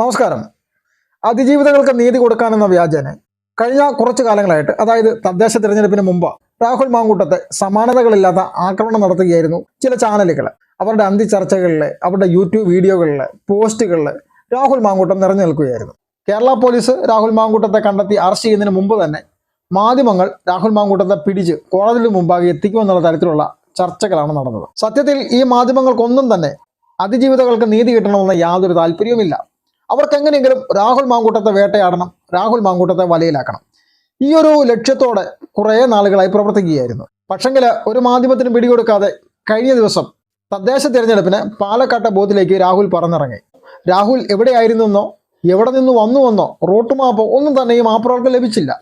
നമസ്കാരം. അതിജീവിതങ്ങൾക്ക് നീതി കൊടുക്കാനെന്ന വ്യാജേന കഴിഞ്ഞ കുറച്ചു കാലങ്ങളായിട്ട് അതായത് തദ്ദേശ തിരഞ്ഞെടുപ്പിന് മുമ്പ് രാഹുൽ മാങ്കൂട്ടത്തെ സമാനതകളില്ലാത്ത ആക്രമണം നടത്തുകയായിരുന്നു ചില ചാനലുകൾ. അവരുടെ അന്തിചർച്ചകളിലെ അവരുടെ യൂട്യൂബ് വീഡിയോകളിലെ പോസ്റ്റുകളിൽ രാഹുൽ മാങ്കൂട്ടം നിറഞ്ഞു നിൽക്കുകയായിരുന്നു. കേരള പോലീസ് രാഹുൽ മാങ്കൂട്ടത്തെ കണ്ടെത്തി അറസ്റ്റ് ചെയ്യുന്നതിന് മുമ്പ് തന്നെ മാധ്യമങ്ങൾ രാഹുൽ മാങ്കൂട്ടത്തെ പിടിച്ച് കോടതിയിൽ മുമ്പാകെ എത്തിക്കുമെന്നുള്ള തരത്തിലുള്ള ചർച്ചകളാണ് നടന്നത്. സത്യത്തിൽ ഈ മാധ്യമങ്ങൾക്കൊന്നും തന്നെ അതിജീവിതകൾക്ക് നീതി കിട്ടണമെന്ന യാതൊരു താല്പര്യവുമില്ല. അവർക്ക് എങ്ങനെയെങ്കിലും രാഹുൽ മാങ്കൂട്ടത്തെ വേട്ടയാടണം രാഹുൽ മാങ്കൂട്ടത്തെ വലയിലാക്കണം. ഈ ഒരു ലക്ഷ്യത്തോടെ കുറേ നാളുകളായി പ്രവർത്തിക്കുകയായിരുന്നു. പക്ഷെങ്കിൽ ഒരു മാധ്യമത്തിന് പിടികൊടുക്കാതെ കഴിഞ്ഞ ദിവസം തദ്ദേശ തിരഞ്ഞെടുപ്പിന് പാലക്കാട്ടെ ബൂത്തിലേക്ക് രാഹുൽ പറന്നിറങ്ങി. രാഹുൽ എവിടെയായിരുന്നെന്നോ എവിടെ നിന്ന് വന്നുവെന്നോ റൂട്ട് മാപ്പോ ഒന്നും തന്നെ ഈ മാപ്പുറവർക്ക് ലഭിച്ചില്ല.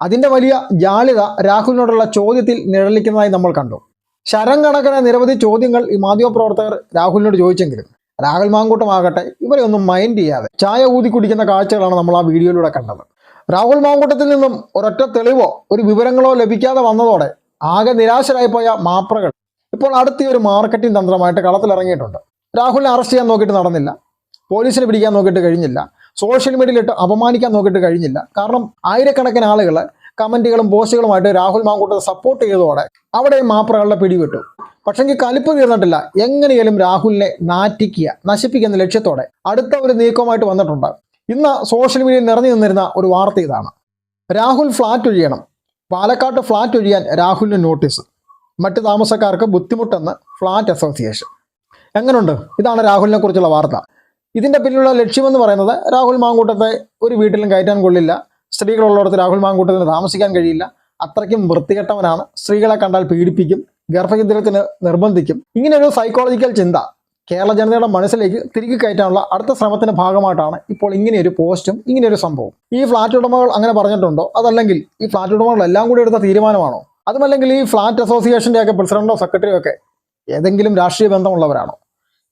അതിന്റെ വലിയ ജാള്യത രാഹുലിനോടുള്ള ചോദ്യത്തിൽ നിഴലിക്കുന്നതായി നമ്മൾ കണ്ടു. ശരം കണക്കിന് നിരവധി ചോദ്യങ്ങൾ ഈ മാധ്യമപ്രവർത്തകർ രാഹുലിനോട് ചോദിച്ചെങ്കിലും രാഹുൽ മാങ്കൂട്ടമാകട്ടെ ഇവരെ ഒന്നും മൈൻഡ് ചെയ്യാതെ ചായ ഊതി കുടിക്കുന്ന കാഴ്ചകളാണ് നമ്മൾ ആ വീഡിയോയിലൂടെ കണ്ടത്. രാഹുൽ മാങ്കൂട്ടത്തിൽ നിന്നും ഒരൊറ്റ തെളിവോ ഒരു വിവരങ്ങളോ ലഭിക്കാതെ വന്നതോടെ ആകെ നിരാശരായി പോയ മാപ്രകൾ ഇപ്പോൾ അടുത്ത ഒരു മാർക്കറ്റിംഗ് തന്ത്രമായിട്ട് കളത്തിലിറങ്ങിയിട്ടുണ്ട് രാഹുലിനെ അറസ്റ്റ് ചെയ്യാൻ നോക്കിയിട്ട് നടന്നില്ല. പോലീസിനെ പിടിക്കാൻ നോക്കിയിട്ട് കഴിഞ്ഞില്ല. സോഷ്യൽ മീഡിയയിലിട്ട് അപമാനിക്കാൻ നോക്കിയിട്ട് കഴിഞ്ഞില്ല. കാരണം ആയിരക്കണക്കിന് ആളുകൾ കമന്റുകളും പോസ്റ്റുകളുമായിട്ട് രാഹുൽ മാങ്കൂട്ടത്തെ സപ്പോർട്ട് ചെയ്തതോടെ അവിടെ മാപ്രകളുടെ പിടിവിട്ടു. പക്ഷെങ്കിൽ കലിപ്പ് തീർന്നിട്ടില്ല. എങ്ങനെയാലും രാഹുലിനെ നാറ്റിക്കുക നശിപ്പിക്കുന്ന ലക്ഷ്യത്തോടെ അടുത്ത ഒരു നീക്കവുമായിട്ട് വന്നിട്ടുണ്ട്. ഇന്ന് സോഷ്യൽ മീഡിയയിൽ നിറഞ്ഞു നിന്നിരുന്ന ഒരു വാർത്ത ഇതാണ്. രാഹുൽ ഫ്ലാറ്റ് ഒഴിയണം. പാലക്കാട്ട് ഫ്ലാറ്റ് ഒഴിയാൻ രാഹുലിന് നോട്ടീസ് മറ്റ് താമസക്കാർക്ക് ബുദ്ധിമുട്ടെന്ന് ഫ്ലാറ്റ് അസോസിയേഷൻ എങ്ങനെയുണ്ട് ഇതാണ് രാഹുലിനെ കുറിച്ചുള്ള വാർത്ത. ഇതിന്റെ പിന്നിലുള്ള ലക്ഷ്യമെന്ന് പറയുന്നത് രാഹുൽ മാങ്കൂട്ടത്തെ ഒരു വീട്ടിലും കയറ്റാൻ കൊള്ളില്ല. സ്ത്രീകളുള്ളിടത്ത് രാഹുൽ മാങ്കൂട്ടത്തിന് താമസിക്കാൻ കഴിയില്ല. അത്രയ്ക്കും വൃത്തികെട്ടവനാണ്. സ്ത്രീകളെ കണ്ടാൽ പീഡിപ്പിക്കും ഗർഭഛിദ്രത്തിന് നിർബന്ധിക്കും. ഇങ്ങനെ ഒരു സൈക്കോളജിക്കൽ ചിന്ത കേരള ജനതയുടെ മനസ്സിലേക്ക് തിരികെ കയറ്റാനുള്ള അടുത്ത ശ്രമത്തിന്റെ ഭാഗമായിട്ടാണ് ഇപ്പോൾ ഇങ്ങനെയൊരു പോസ്റ്റും ഇങ്ങനെയൊരു സംഭവം ഈ ഫ്ലാറ്റ് ഉടമകൾ അങ്ങനെ പറഞ്ഞിട്ടുണ്ടോ? അതല്ലെങ്കിൽ ഈ ഫ്ലാറ്റ് ഉടമകൾ എല്ലാം കൂടി എടുത്ത തീരുമാനമാണോ? അതുമല്ലെങ്കിൽ ഈ ഫ്ലാറ്റ് അസോസിയേഷന്റെ ഒക്കെ പ്രസിഡന്റോ സെക്രട്ടറിയോ ഒക്കെ ഏതെങ്കിലും രാഷ്ട്രീയ ബന്ധമുള്ളവരാണോ?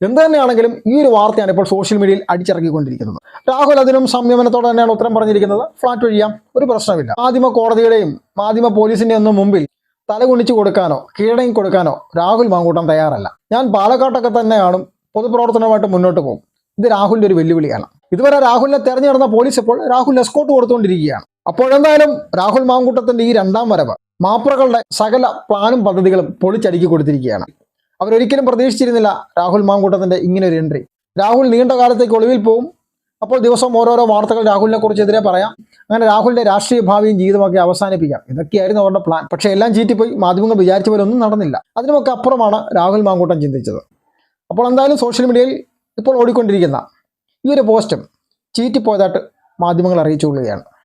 എന്ത് തന്നെയാണെങ്കിലും ഈ ഒരു വാർത്തയാണ് ഇപ്പോൾ സോഷ്യൽ മീഡിയയിൽ അടിച്ചിറക്കിക്കൊണ്ടിരിക്കുന്നത്. രാഹുൽ അതിനും സംയമനത്തോടെ തന്നെയാണ് ഉത്തരം പറഞ്ഞിരിക്കുന്നത്. ഫ്ലാറ്റ് ഒഴിയാം ഒരു പ്രശ്നമില്ല മാധ്യമ കോടതിയുടെയും മാധ്യമ പോലീസിന്റെ ഒന്നും മുമ്പിൽ തലകുണിച്ചു കൊടുക്കാനോ കീഴടങ്ങി കൊടുക്കാനോ രാഹുൽ മാങ്കൂട്ടം തയ്യാറല്ല. ഞാൻ പാലക്കാട്ടൊക്കെ തന്നെ കാണും പൊതുപ്രവർത്തനവുമായിട്ട് മുന്നോട്ട് പോകും. ഇത് രാഹുലിന്റെ ഒരു വെല്ലുവിളിയാണ്. ഇതുവരെ രാഹുലിനെ തെരഞ്ഞു നടന്ന പോലീസ് ഇപ്പോൾ രാഹുൽ എസ്കോട്ട് കൊടുത്തുകൊണ്ടിരിക്കുകയാണ്. അപ്പോഴെന്തായാലും രാഹുൽ മാങ്കൂട്ടത്തിന്റെ ഈ രണ്ടാം വരവ് മാപ്രകളുടെ സകല പ്ലാനും പദ്ധതികളും പൊളിച്ചടുക്കി കൊടുത്തിരിക്കുകയാണ്. അവരൊരിക്കലും പ്രതീക്ഷിച്ചിരുന്നില്ല രാഹുൽ മാങ്കൂട്ടത്തിന്റെ ഇങ്ങനെ ഒരു എൻട്രി രാഹുൽ നീണ്ട കാലത്തേക്ക് ഒളിവിൽ പോവും. അപ്പോൾ ദിവസം ഓരോരോ വാർത്തകൾ രാഹുലിനെ കുറിച്ചെതിരെ പറയാം. അങ്ങനെ രാഹുലിന്റെ രാഷ്ട്രീയ ഭാവിയും ജീവിതമൊക്കെ അവസാനിപ്പിക്കാം. ഇതൊക്കെയായിരുന്നു അവരുടെ പ്ലാൻ പക്ഷേ എല്ലാം ചീറ്റിപ്പോയി. മാധ്യമങ്ങൾ വിചാരിച്ച പോലെ ഒന്നും നടന്നില്ല. അതിനുമൊക്കെ അപ്പുറമാണ് രാഹുൽ മാങ്കൂട്ടം ചിന്തിച്ചത്. അപ്പോൾ എന്തായാലും സോഷ്യൽ മീഡിയയിൽ ഇപ്പോൾ ഓടിക്കൊണ്ടിരിക്കുന്ന ഈ ഒരു പോസ്റ്റും ചീറ്റിപ്പോയതായിട്ട് മാധ്യമങ്ങൾ അറിയിച്ചുകൊള്ളുകയാണ്.